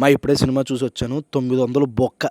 మా ఇప్పుడే సినిమా చూసి వచ్చాను. తొమ్మిది వందలు బొక్క.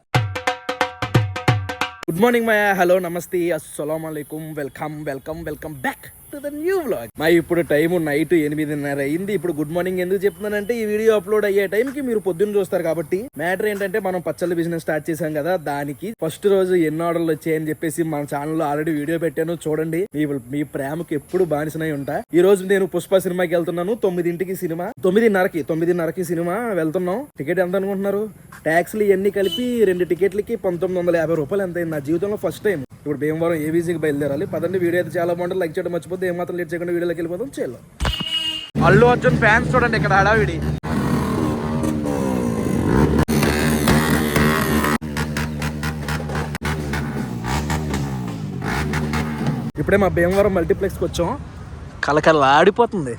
గుడ్ మార్నింగ్ మాయా. హలో నమస్తే. అస్సలం అయికం welcome welcome welcome back. To the new vlog మా ఇప్పుడు టైం నైట్ ఎనిమిదిన్నర అయింది. ఇప్పుడు గుడ్ మార్నింగ్ ఎందుకు చెప్తున్నానంటే ఈ వీడియో అప్లోడ్ అయ్యే టైంకి మీరు పొద్దున్న చూస్తారు కాబట్టి మ్యాటర్ ఏంటంటే మనం పచ్చళ్ళ బిజినెస్ స్టార్ట్ చేశాం కదా దానికి ఫస్ట్ రోజు ఎన్ని ఆర్డర్లు వచ్చాయని చెప్పేసి మన ఛానల్లో ఆల్రెడీ వీడియో పెట్టాను. చూడండి మీ మీ ప్రేమకు ఎప్పుడు బానిసనై ఉంటా. ఈ రోజు నేను పుష్ప సినిమాకి వెళ్తున్నాను. తొమ్మిదింటికి సినిమా తొమ్మిదిన్నరకి తొమ్మిదిన్నరకి సినిమా వెళ్తున్నాం. టికెట్ ఎంత అనుకుంటున్నారు? ట్యాక్స్లు ఇవన్నీ కలిపి రెండు టికెట్లకి పంతొమ్మిది వందల యాభై రూపాయలు ఎంత అయింది నా జీవితంలో ఫస్ట్ టైం ఇప్పుడు భీమవరం ఏబీసీకి బయలుదేరాలి. పదండి వీడియో అయితే చాలా బాగుంటుంది. లైక్ చేయడం మర్చిపోతే ఏమాత్రం లేట్ చేయకుండా వీడియోలోకి వెళ్ళిపోతాం చేయాలి అల్లు అర్జున్ ఫ్యాన్స్ చూడండి ఇక్కడ హడావిడి. ఇప్పుడే మా భీమవరం మల్టీప్లెక్స్కి వచ్చాం. కలకల ఆడిపోతుంది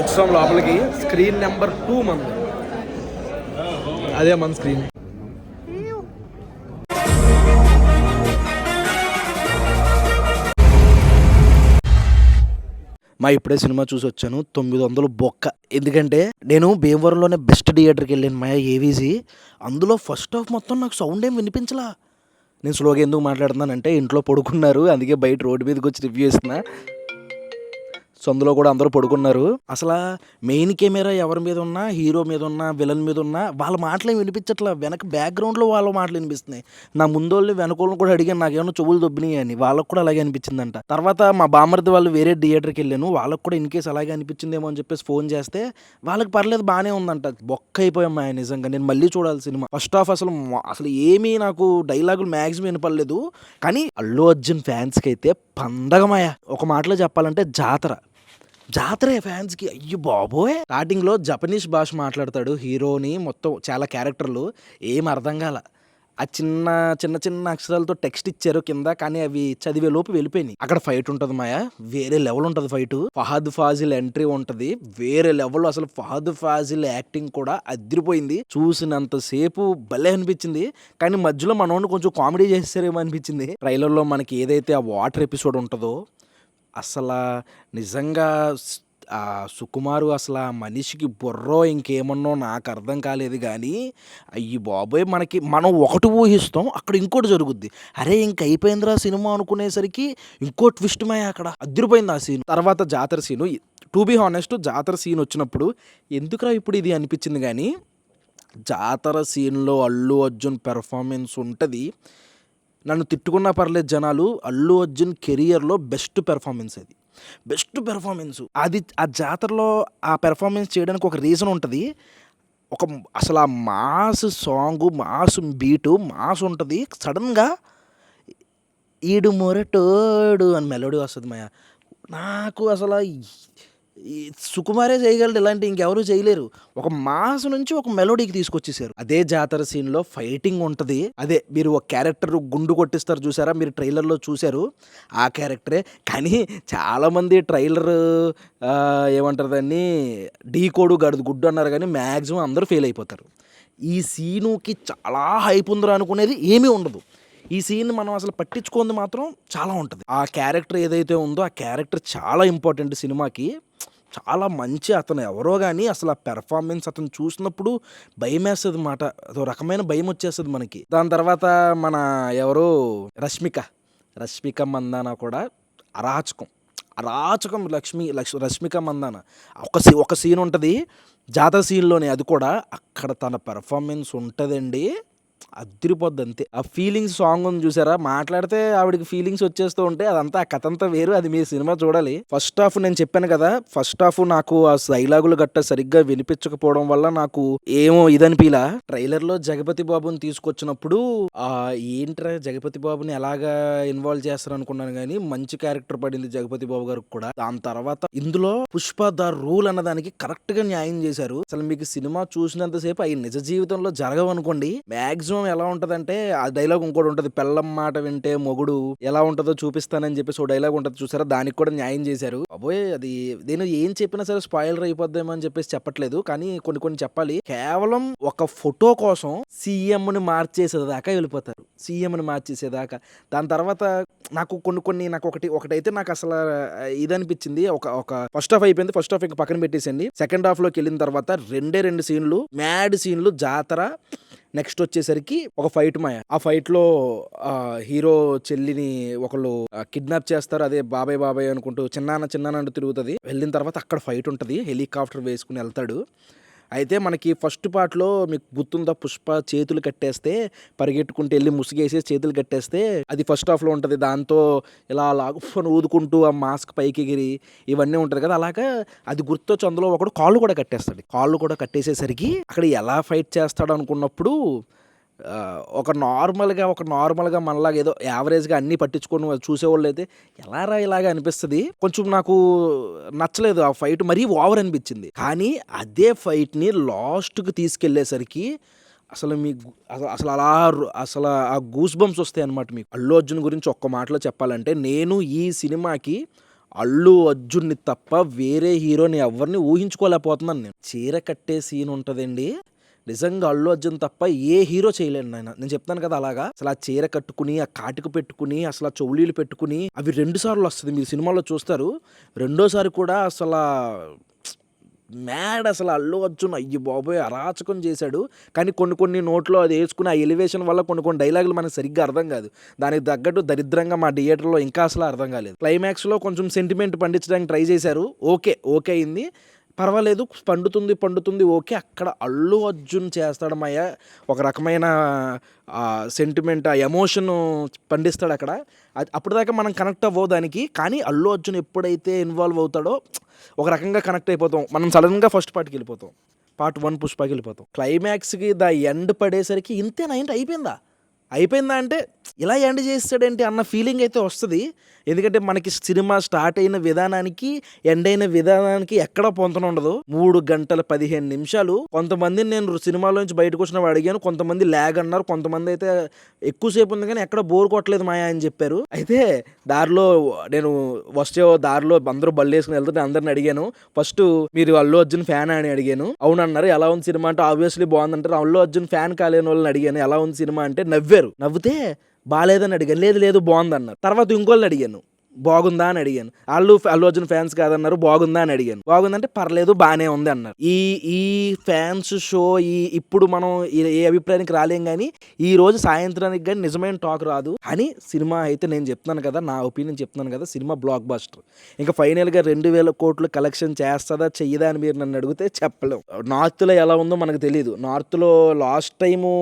వచ్చాం లోపలికి. స్క్రీన్ నెంబర్ టూ మంది. అదే మన స్క్రీన్. మా ఇప్పుడే సినిమా చూసి వచ్చాను. తొమ్మిది వందలు బొక్క. ఎందుకంటే నేను భీమవరంలోనే బెస్ట్ థియేటర్కి వెళ్ళాను మా ఏవీజీ అందులో ఫస్ట్ హాఫ్ మొత్తం నాకు సౌండ్ ఏం వినిపించలా. నేను స్లోగా ఎందుకు మాట్లాడుతున్నానంటే ఇంట్లో పడుకున్నారు. అందుకే బయట రోడ్డు మీదకి వచ్చి రివ్యూ ఇస్తున్నా సో అందులో కూడా అందరూ పడుకున్నారు. అసలు మెయిన్ కెమెరా ఎవరి మీద ఉన్నా హీరో మీద ఉన్నా విలన్ మీద ఉన్నా వాళ్ళ మాటలు ఏమి వినిపించట్లా. వెనక బ్యాక్గ్రౌండ్లో వాళ్ళ మాటలు వినిపిస్తున్నాయి. నా ముందోళ్ళు వెనకోళ్ళని కూడా అడిగాను నాకేమో చెవులు దొబ్బినాయి అని. వాళ్ళకు కూడా అలాగే అనిపించిందంట. తర్వాత మా బామర్ది వాళ్ళు వేరే థియేటర్కి వెళ్ళాను వాళ్ళకు కూడా ఇన్ కేసు అలాగే అనిపించిందేమో అని చెప్పేసి ఫోన్ చేస్తే వాళ్ళకి పర్లేదు బాగానే ఉందంట. బొక్క అయిపోయాం మా నిజంగా. నేను మళ్ళీ చూడాలి సినిమా. ఫస్ట్ ఆఫ్ అసలు అసలు ఏమీ నాకు డైలాగులు మ్యాక్సిమం వినపడలేదు. కానీ అల్లు అర్జున్ ఫ్యాన్స్కి అయితే పండగమాయ ఒక మాటలో చెప్పాలంటే జాతర. జాతరే ఫ్యాన్స్కి అయ్యో బాబోయ్. స్టార్టింగ్లో జపనీస్ భాష మాట్లాడతాడు హీరోని మొత్తం చాలా క్యారెక్టర్లు ఏం అర్థం కాల. ఆ చిన్న చిన్న చిన్న అక్షరాలతో టెక్స్ట్ ఇచ్చారు కింద కానీ అవి చదివే లోపు వెళ్ళిపోయినాయి. అక్కడ ఫైట్ ఉంటుంది మాయా వేరే లెవెల్ ఉంటుంది ఫైట్ ఫహద్ ఫాజిల్ ఎంట్రీ ఉంటుంది వేరే లెవెల్ అసలు ఫహద్ ఫాజిల్ యాక్టింగ్ కూడా అదిరిపోయింది. చూసినంతసేపు భలే అనిపించింది కానీ మధ్యలో మనోడిని కొంచెం కామెడీ చేస్తారేమో అనిపించింది. ట్రైలర్లో మనకి ఏదైతే ఆ వాటర్ ఎపిసోడ్ ఉంటుందో అసలు నిజంగా ఆ సుకుమారు అసలు ఆ మనిషికి బుర్రో ఇంకేమన్నో నాకు అర్థం కాలేదు కానీ అయ్యి బాబోయ్ మనకి మనం ఒకటి ఊహిస్తాం అక్కడ ఇంకోటి జరుగుద్ది. అరే ఇంక అయిపోయిందిరా సినిమా అనుకునేసరికి ఇంకో ట్విస్ట్ అక్కడ. అదిరిపోయింది ఆ సీన్. తర్వాత జాతర సీను టు బీ హానెస్ట్ జాతర సీన్ వచ్చినప్పుడు ఎందుకురా ఇప్పుడు ఇది అనిపించింది కానీ జాతర సీన్లో అల్లు అర్జున్ పెర్ఫార్మెన్స్ ఉంటుంది. నన్ను తిట్టుకున్నా పర్లేదు జనాలు అల్లు అర్జున్ కెరియర్లో బెస్ట్ పెర్ఫార్మెన్స్ అది. Best performance. అది ఆ జాతరలో ఆ పెర్ఫార్మెన్స్ చేయడానికి ఒక రీజన్ ఉంటుంది. ఒక అసలు ఆ mass song mass beat mass ఉంటుంది. సడన్గా ఈడు మొరటోడు అని మెలోడీ వస్తుంది మయ. నాకు అసలు ఈ సుకుమారే చేయగలడు ఇలాంటి ఇంకెవరూ చేయలేరు. ఒక మాస్ నుంచి ఒక మెలోడీకి తీసుకొచ్చేసారు అదే జాతర సీన్లో ఫైటింగ్ ఉంటుంది. అదే మీరు ఒక క్యారెక్టర్ గుండు కొట్టిస్తారు చూసారా? మీరు ట్రైలర్లో చూశారు. ఆ క్యారెక్టరే. కానీ చాలామంది ట్రైలర్ ఏమంటారు దాన్ని? డీ కోడు గడుదు గుడ్డు అన్నారు కానీ మ్యాక్సిమం అందరూ ఫెయిల్ అయిపోతారు. ఈ సీనుకి చాలా హైప్ ఉందిరా అనుకునేది ఏమీ ఉండదు. ఈ సీన్ మనం అసలు పట్టించుకుంది మాత్రం చాలా ఉంటుంది. ఆ క్యారెక్టర్ ఏదైతే ఉందో ఆ క్యారెక్టర్ చాలా ఇంపార్టెంట్ సినిమాకి. చాలా మంచి అతను. ఎవరో కానీ అసలు ఆ పెర్ఫార్మెన్స్ అతను చూసినప్పుడు భయం వేస్తుంది మాట. అదో రకమైన భయం వచ్చేస్తుంది మనకి. దాని తర్వాత మన ఎవరు రష్మిక. రష్మిక మందాన కూడా అరాచకం. అరాచకం లక్ష్మి లక్ష్ రష్మిక మందాన. ఒక సీ ఒక సీన్ ఉంటుంది జాతర సీన్లోనే అది కూడా అక్కడ తన పెర్ఫార్మెన్స్ ఉంటుందండి. అదిరిపోద్ది అంతే ఆ ఫీలింగ్స్ సాంగ్ ఉంది చూసారా? మాట్లాడితే ఆవిడకి ఫీలింగ్స్ వచ్చేస్తూ ఉంటే అదంతా ఆ కథ అంతా వేరు. అది మీ సినిమా చూడాలి. ఫస్ట్ హాఫ్ నేను చెప్పాను కదా ఫస్ట్ హాఫ్ నాకు ఆ డైలాగులు గట్ట సరిగ్గా వినిపించకపోవడం వల్ల నాకు ఏమో ఇదనిపిలా. ట్రైలర్లో జగపతి బాబుని తీసుకొచ్చినప్పుడు ఆ ఏంట్రా జగపతి బాబుని ఎలాగా ఇన్వాల్వ్ చేస్తారు అనుకున్నాను కానీ మంచి క్యారెక్టర్ పడింది జగపతి బాబు గారికి కూడా. దాని తర్వాత ఇందులో పుష్ప ద రూల్ అన్న దానికి కరెక్ట్గా న్యాయం చేశారు. అసలు మీకు సినిమా చూసినంతసేపు అవి నిజ జీవితంలో జరగవు అనుకోండి మాక్సిమం మాక్సిమం ఎలా ఉంటదంటే ఆ డైలాగ్ ఇంకోటి ఉంటుంది పెళ్ళం మాట వింటే మొగుడు ఎలా ఉంటుందో చూపిస్తానని చెప్పేసి ఓ డైలాగ్ ఉంటుంది చూసారా? దానికి కూడా న్యాయం చేశారు. అబ్బోయ్! అది నేను ఏం చెప్పినా సరే స్పాయిలర్ అయిపోద్దేమో అని చెప్పేసి చెప్పట్లేదు. కానీ కొన్ని కొన్ని చెప్పాలి. కేవలం ఒక ఫోటో కోసం సీఎం ని మార్చేసేదాకా వెళ్ళిపోతారు. సీఎం ని మార్చేసేదాకా. దాని తర్వాత నాకు కొన్ని కొన్ని నాకు ఒకటి ఒకటైతే నాకు అసలు ఇది అనిపించింది ఒక ఒక ఫస్ట్ హాఫ్ అయిపోయింది. ఫస్ట్ హాఫ్ ఇంకా పక్కన పెట్టేసండి సెకండ్ హాఫ్లోకి వెళ్ళిన తర్వాత రెండే రెండు సీన్లు మ్యాడ్ సీన్లు జాతర నెక్స్ట్ వచ్చేసరికి ఒక ఫైట్ మాయ. ఆ ఫైట్లో హీరో చెల్లిని ఒకళ్ళు కిడ్నాప్ చేస్తారు. అదే బాబాయ్ బాబాయ్ అనుకుంటూ చిన్నాన్న చిన్నాన్న అంటూ తిరుగుతుంది. వెళ్ళిన తర్వాత అక్కడ ఫైట్ ఉంటుంది. హెలికాప్టర్ వేసుకుని వెళ్తాడు. అయితే మనకి ఫస్ట్ పార్ట్లో మీకు గుర్తుందా? పుష్ప చేతులు కట్టేస్తే పరిగెట్టుకుంటూ వెళ్ళి ముసుగేసి చేతులు కట్టేస్తే అది ఫస్ట్ హాఫ్లో ఉంటుంది. దాంతో ఇలా లాగుకొని ఊదుకుంటూ ఆ మాస్క్ పైకి ఎగిరి ఇవన్నీ ఉంటుంది కదా. అలాగా అది గుర్తొచ్చి అందులో ఒకడు కాళ్ళు కూడా కట్టేస్తాడు. కాళ్ళు కూడా కట్టేసేసరికి అక్కడ ఎలా ఫైట్ చేస్తాడు అనుకున్నప్పుడు ఒక నార్మల్గా ఒక నార్మల్గా మనలాగా ఏదో యావరేజ్గా అన్నీ పట్టించుకొని చూసేవాళ్ళు అయితే ఎలా రా ఇలాగా అనిపిస్తుంది? కొంచెం నాకు నచ్చలేదు ఆ ఫైట్ మరీ ఓవర్ అనిపించింది. కానీ అదే ఫైట్ని లాస్ట్కి తీసుకెళ్ళేసరికి అసలు మీ అసలు అసలు అలా అసలు ఆ గూస్ బంప్స్ వస్తాయి అనమాట మీకు. అల్లు అర్జున్ గురించి ఒక్క మాటలో చెప్పాలంటే నేను ఈ సినిమాకి అల్లు అర్జున్ని తప్ప వేరే హీరోని ఎవరిని ఊహించుకోలేకపోతున్నాను నేను. చీర కట్టే సీన్ ఉంటుందండి. నిజంగా అల్లు అర్జున్ తప్ప ఏ హీరో చేయలేను నాయన. నేను చెప్తాను కదా అలాగా. అసలు ఆ చీర కట్టుకుని ఆ కాటికి పెట్టుకుని అసలు ఆ చౌలీలు పెట్టుకుని అవి రెండు సార్లు వస్తుంది. మీరు సినిమాలో చూస్తారు. రెండోసారి కూడా అసలు మ్యాడ్ అసలు అల్లు అర్జున్ అయ్యి బాబోయ్ అరాచకం చేశాడు. కానీ కొన్ని కొన్ని నోట్లో అది వేసుకుని ఆ ఎలివేషన్ వల్ల కొన్ని కొన్ని డైలాగులు మనకు సరిగ్గా అర్థం కాదు. దానికి తగ్గట్టు దరిద్రంగా మా థియేటర్లో ఇంకా అసలు అర్థం కాలేదు. క్లైమాక్స్లో కొంచెం సెంటిమెంట్ పండించడానికి ట్రై చేశారు. ఓకే ఓకే అయింది. పర్వాలేదు పండుతుంది పండుతుంది ఓకే అక్కడ అల్లు అర్జున్ చేస్తాడమయ్య ఒక రకమైన సెంటిమెంట్ ఆ ఎమోషన్ పండిస్తాడు అక్కడ. అది అప్పటిదాకా మనం కనెక్ట్ అవ్వదానికి కానీ అల్లు అర్జున్ ఎప్పుడైతే ఇన్వాల్వ్ అవుతాడో ఒక రకంగా కనెక్ట్ అయిపోతాం. మనం సడన్గా ఫస్ట్ పార్ట్కి వెళ్ళిపోతాం. పార్ట్ వన్ పుష్పకి వెళ్ళిపోతాం. క్లైమాక్స్కి ద ఎండ్ పడేసరికి ఇంతేనా ఏంటి అయిపోయిందా? అయిపోయిందా అంటే ఇలా ఎండ్ చేస్తాడేంటి అన్న ఫీలింగ్ అయితే వస్తుంది. ఎందుకంటే మనకి సినిమా స్టార్ట్ అయిన విధానానికి ఎండ్ అయిన విధానానికి ఎక్కడ పొంతన ఉండదు. మూడు గంటల పదిహేను నిమిషాలు. కొంతమంది నేను సినిమాలోంచి బయటకు వచ్చిన అడిగాను కొంతమంది ల్యాగ్ అన్నారు కొంతమంది అయితే ఎక్కువసేపు ఉంది కానీ ఎక్కడ బోర్ కొట్టలేదు మాయా అని చెప్పారు. అయితే దారిలో నేను వస్తే దారిలో అందరూ బళ్ళు వెళ్తుంటే అందరిని అడిగాను. ఫస్ట్ మీరు అల్లు అర్జున్ ఫ్యాన్ అని అడిగాను. అవునన్నారు ఎలా ఉంది సినిమా అంటే ఆబ్వియస్లీ బాగుందంటారు. అల్లు అర్జున్ ఫ్యాన్ కాలేని వాళ్ళని అడిగాను. ఎలా ఉంది సినిమా అంటే నవ్వారు. నవ్వితే బాగాలేదని అడిగాను. లేదు లేదు బాగుందన్నారు. తర్వాత ఇంకోళ్ళని అడిగాను. బాగుందా అని అడిగాను. వాళ్ళు అల్లు అర్జున్ ఫ్యాన్స్ కాదన్నారు బాగుందా అని అడిగాను. బాగుందంటే పర్లేదు బాగానే ఉంది అన్నారు. ఈ ఈ ఫ్యాన్స్ షో ఈ ఇప్పుడు మనం ఏ అభిప్రాయానికి రాలేం కానీ ఈ రోజు సాయంత్రానికి కానీ నిజమైన టాక్ రాదు. అని సినిమా అయితే నేను చెప్తున్నాను కదా నా ఒపీనియన్ చెప్తున్నాను కదా సినిమా బ్లాక్ బాస్టర్. ఇంకా ఫైనల్గా రెండు వేల కోట్లు కలెక్షన్ చేస్తుందా చెయ్యదా అని మీరు నన్ను అడిగితే చెప్పలేం. నార్త్లో ఎలా ఉందో మనకు తెలియదు నార్త్లో లాస్ట్ టైము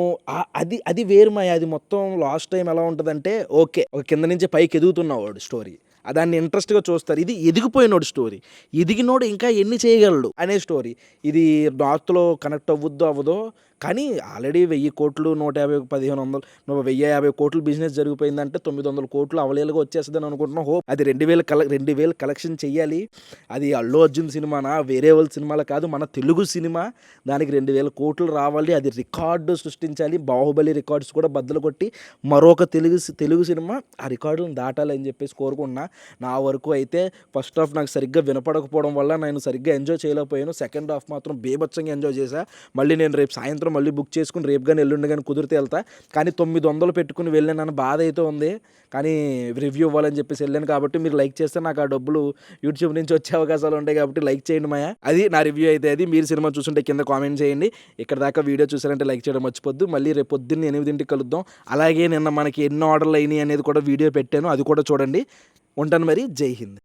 అది అది వేరు మాయ. అది మొత్తం లాస్ట్ టైం ఎలా ఉంటుందంటే ఓకే ఒక కింద నుంచి పైకి ఎదుగుతున్నావు స్టోరీ. దాన్ని ఇంట్రెస్ట్గా చూస్తారు. ఇది ఎదిగిపోయినోడు స్టోరీ. ఎదిగినోడు ఇంకా ఎన్ని చేయగలడు అనే స్టోరీ. ఇది నార్త్లో కనెక్ట్ అవ్వద్దో అవ్వదో కానీ ఆల్రెడీ వెయ్యి కోట్లు నూట యాభై పదిహేను వందలు నువ్వు వెయ్యి యాభై కోట్లు బిజినెస్ జరిగిపోయిందంటే తొమ్మిది వందల కోట్లు అవలేలుగా వచ్చేస్తుందని అనుకుంటున్నాం. హోప్ అది రెండు వేలు కల రెండు వేలు కలెక్షన్ చేయాలి అది అల్లు అర్జున్ సినిమానా? వేరే వాళ్ళ సినిమాలు కాదు మన తెలుగు సినిమా. దానికి రెండు వేల కోట్లు రావాలి అది రికార్డు సృష్టించాలి. బాహుబలి రికార్డ్స్ కూడా బద్దలు కొట్టి మరొక తెలుగు తెలుగు సినిమా ఆ రికార్డులను దాటాలి అని చెప్పేసి కోరుకున్నా నా వరకు అయితే ఫస్ట్ హాఫ్ నాకు సరిగ్గా వినపడకపోవడం వల్ల నేను సరిగ్గా ఎంజాయ్ చేయలేకపోయాను. సెకండ్ హాఫ్ మాత్రం బేభత్సంగా ఎంజాయ్ చేశా. మళ్ళీ నేను రేపు సాయంత్రం మళ్ళీ బుక్ చేసుకుని రేపు కానీ ఎల్లుండి కానీ కుదిరితే వెళ్తా. కానీ తొమ్మిది వందలు పెట్టుకుని వెళ్ళానన్న బాధ అయితే ఉంది. కానీ రివ్యూ ఇవ్వాలని చెప్పేసి వెళ్ళాను కాబట్టి మీరు లైక్ చేస్తే నాకు ఆ డబ్బులు యూట్యూబ్ నుంచి వచ్చే అవకాశాలు ఉంటాయి కాబట్టి లైక్ చేయండి మాయా. అది నా రివ్యూ అయితే అది. మీరు సినిమా చూస్తుంటే కింద కామెంట్ చేయండి. ఇక్కడ దాకా వీడియో చూసారంటే లైక్ చేయడం మర్చిపోద్దు. మళ్ళీ రేపు పొద్దున్న ఎనిమిదింటికి కలుద్దాం. అలాగే నిన్న మనకి ఎన్ని ఆర్డర్లు అయినాయి అనేది కూడా వీడియో పెట్టాను. అది కూడా చూడండి. ఉంటాను మరి. జై హింద్.